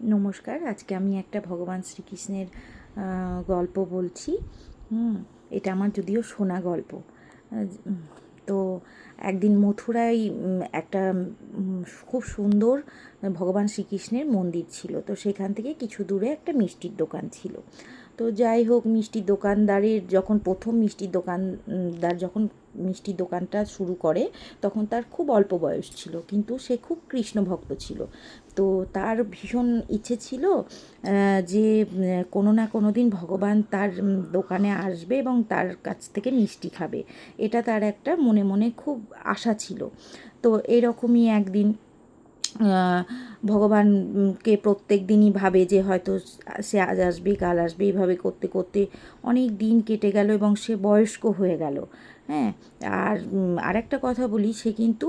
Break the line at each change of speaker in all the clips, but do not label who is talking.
নমস্কার, আজকে আমি একটা ভগবান শ্রীকৃষ্ণের গল্প বলছি। এটা আমার যদিও শোনা গল্প। তো একদিন মথুরায় একটা খুব সুন্দর ভগবান শ্রীকৃষ্ণের মন্দির ছিল। তো সেখান থেকে কিছু দূরে একটা মিষ্টির দোকান ছিল। তো যাই হোক, মিষ্টির দোকানদারের যখন প্রথম মিষ্টির দোকানদার যখন মিষ্টির দোকানটা শুরু করে, তখন তার খুব অল্প বয়স ছিল, কিন্তু সে খুব কৃষ্ণ ভক্ত ছিল। তো তার ভীষণ ইচ্ছে ছিল যে কোনো না কোনো দিন ভগবান তার দোকানে আসবে এবং তার কাছ থেকে মিষ্টি খাবে। এটা তার একটা মনে মনে খুব আশা ছিল। তো এরকমই একদিন ভগবানকে প্রত্যেক দিনই ভাবে যে, হয়তো সে আজ আসবে, কাল আসবে এইভাবে করতে করতে অনেক দিন কেটে গেল এবং সে বয়স্ক হয়ে গেল। হ্যাঁ আর আরেকটা কথা বলি, সে কিন্তু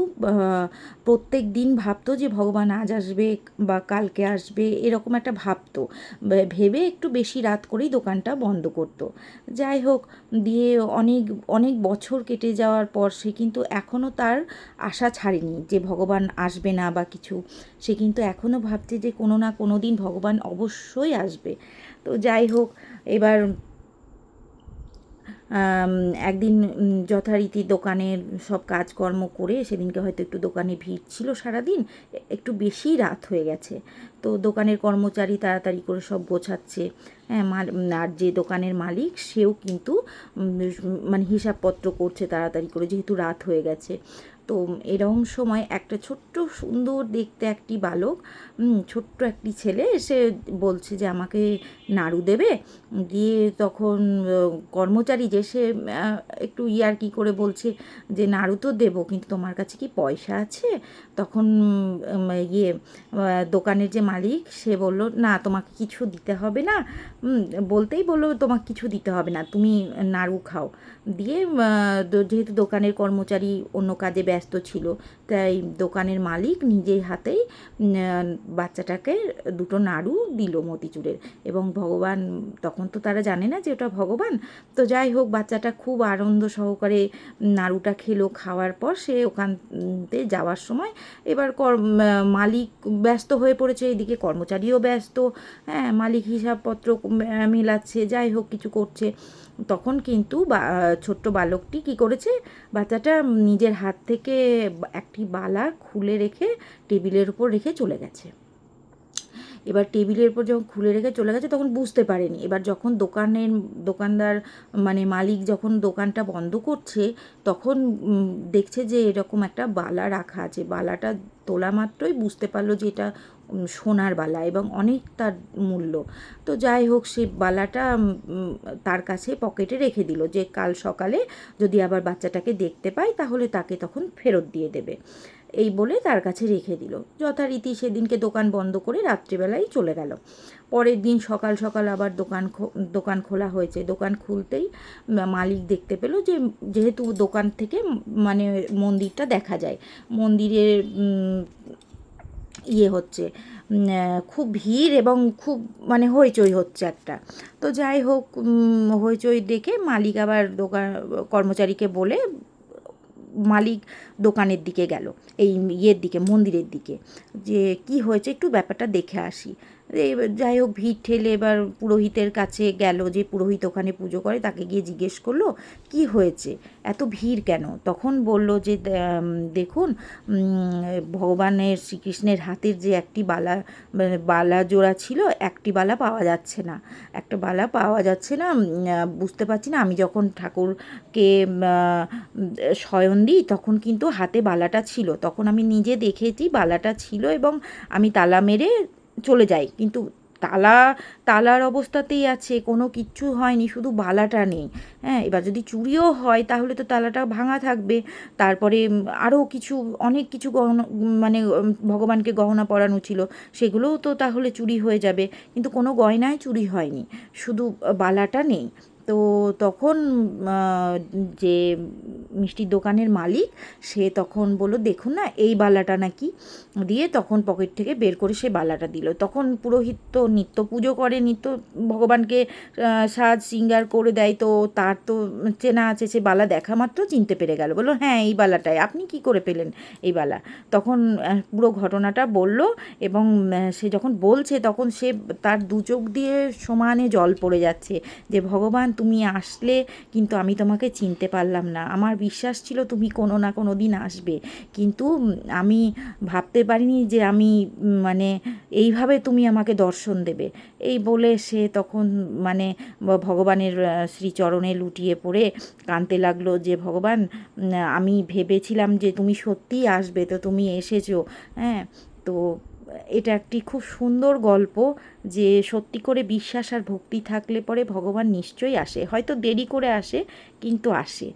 প্রত্যেক দিন ভাবতো যে ভগবান আজ আসবে বা কালকে আসবে, এরকম একটা ভাবতো। ভেবে একটু বেশি রাত করেই দোকানটা বন্ধ করতো। যাই হোক, দিয়ে অনেক অনেক বছর কেটে যাওয়ার পর সে কিন্তু এখনও তার আশা ছাড়েনি যে ভগবান আসবে না বা কিছু। সে কিন্তু এখনও ভাবছে যে কোনো না কোনো দিন ভগবান অবশ্যই আসবে। তো যাই হোক, এবার একদিন যথারীতি দোকানের সব কাজকর্ম করে সেদিনকে হয়তো একটু দোকানে ভিড় ছিল সারাদিন দিন একটু বেশি রাত হয়ে গেছে। তো দোকানের কর্মচারী তাড়াতাড়ি করে সব গোছাচ্ছে। হ্যাঁ আর যে দোকানের মালিক সেও কিন্তু মানে হিসাবপত্র করছে তাড়াতাড়ি করে যেহেতু রাত হয়ে গেছে। তো এরকম সময় একটা ছোট্ট সুন্দর দেখতে একটি বালক ছোট্ট একটি ছেলে এসে বলছে যে আমাকে নাড়ু দেবে। দিয়ে তখন কর্মচারী যে সে একটু ইয়ার্কি করে বলছে যে নাড়ু তো দেবো, কিন্তু তোমার কাছে কি পয়সা আছে? তখন ইয়ে দোকানের যে মালিক সে বলল, না, তোমাকে কিছু দিতে হবে না। বলতেই বলল, তোমাকে কিছু দিতে হবে না, তুমি নাড়ু খাও। দিয়ে যেহেতু দোকানের কর্মচারী অন্য কাজে ব্যস্ত ছিল। তাই দোকানের মালিক নিজের হাতেই বাচ্চাটাকে দুটো নাড়ু দিল মতিচুরের এবং ভগবান, তখন তো তারা জানে না যে ওটা ভগবান। তো যাই হোক, বাচ্চাটা খুব আনন্দ সহকারে নাড়ুটা খেলো। খাওয়ার পর সে ওখানতে যাওয়ার সময় এবার কর মালিক ব্যস্ত হয়ে পড়েছে। এদিকে কর্মচারীও ব্যস্ত। হ্যাঁ মালিক হিসাবপত্র মেলাচ্ছে, যাই হোক কিছু করছে। তখন কিন্তু ছোট্ট বালকটি কি করেছে? বাচ্চাটা নিজের হাত থেকে একটি বালা খুলে রেখে টেবিলের উপর রেখে চলে গেছে। এবার টেবিলের উপর যখন খুলে রেখে চলে গেছে, তখন বুঝতে পারেনি। এবার যখন দোকানের, দোকানদার মানে মালিক যখন দোকানটা বন্ধ করছে, তখন দেখছে যে এরকম একটা বালা রাখা আছে। বালাটা তোলা মাত্রই বুঝতে পারল যে এটা সোনার বালা এবং অনেক তার মূল্য। তো যাই হোক, সে বালাটা তার কাছে পকেটে রেখে দিল যে কাল সকালে যদি আবার বাচ্চাটাকে দেখতে পাই, তাহলে তাকে তখন ফেরত দিয়ে দেবে। এই বলে তার কাছে রেখে দিল। যথারীতি সেদিনকে দোকান বন্ধ করে রাত্রিবেলায় চলে গেল। পরের দিন সকাল সকাল আবার দোকান দোকান খোলা হয়েছে। দোকান খুলতেই মালিক দেখতে পেল যে, যেহেতু দোকান থেকে মানে মন্দিরটা দেখা যায়। মন্দিরের ইয়ে হচ্ছে খুব ভিড় এবং খুব মানে হইচই হচ্ছে একটা। তো যাই হোক হইচই দেখে মালিক আবার দোকান, কর্মচারীকে বলে মালিক দোকানের দিকে গেল, এই ইয়ের দিকে, মন্দিরের দিকে। যে কি হয়েছে একটু ব্যাপারটা দেখে আসি। যাই হোক, ভিড় ঠেলে এবার পুরোহিতের কাছে গেল যে পুরোহিত ওখানে পুজো করে, তাকে গিয়ে জিজ্ঞেস করল, কি হয়েছে? এত ভিড় কেন? তখন বলল যে দেখুন ভগবানের, শ্রীকৃষ্ণের হাতের যে একটি বালা মানে বালা জোড়া ছিল, একটি বালা পাওয়া যাচ্ছে না। একটা বালা পাওয়া যাচ্ছে না বুঝতে পারছি না। আমি যখন ঠাকুরকে শয়ন দিই, তখন কিন্তু হাতে বালাটা ছিল। তখন আমি নিজে দেখেছি বালাটা ছিল এবং আমি তালা মেরে চলে যায়। কিন্তু তালা, তালার অবস্থাতেই আছে, কোনো কিচ্ছু হয়নি, শুধু বালাটা নেই। হ্যাঁ এবার যদি চুরিও হয়, তাহলে তো তালাটা ভাঙা থাকবে। তারপরে আরও কিছু, অনেক কিছু গহনা মানে ভগবানকে গহনা পরানো ছিল, সেগুলোও তো তাহলে চুরি হয়ে যাবে। কিন্তু কোনো গয়নায় চুরি হয়নি, শুধু বালাটা নেই। তো তখন যে মিষ্টির দোকানের মালিক, সে তখন বলল, দেখুন না, এই বালাটা নাকি? দিয়ে তখন পকেট থেকে বের করে সে বালাটা দিল। তখন পুরোহিত তো নিত্য পুজো করে, নিত্য ভগবানকে সাজ সিঙ্গার করে দেয়, তো তার তো চেনা আছে, সে বালা দেখা মাত্র চিনতে পেরে গেল। বলল হ্যাঁ এই বালাটাই, আপনি কি করে পেলেন এই বালা? তখন পুরো ঘটনাটা বলল এবং সে যখন বলছে, তখন সে, তার দু চোখ দিয়ে সমানে জল পড়ে যাচ্ছে যে, ভগবান তুমি আসলে কিন্তু আমি তোমাকে চিনতে পারলাম না। আমার বিশ্বাস ছিল তুমি কোনো না কোনো দিন আসবে। কিন্তু আমি ভাবতে পারিনি যে আমি মানে এইভাবে তুমি আমাকে দর্শন দেবে। এই বলে সে তখন মানে ভগবানের শ্রীচরণে লুটিয়ে পড়ে কাঁদতে লাগল যে, ভগবান, আমি ভেবেছিলাম যে তুমি সত্যিই আসবে, তো তুমি এসেছ। হ্যাঁ তো এটা একটি খুব সুন্দর গল্প যে সত্যি করে বিশ্বাস আর ভক্তি থাকলে পরে ভগবান নিশ্চয়ই আসে। হয়তো দেরি করে আসে, কিন্তু আসে।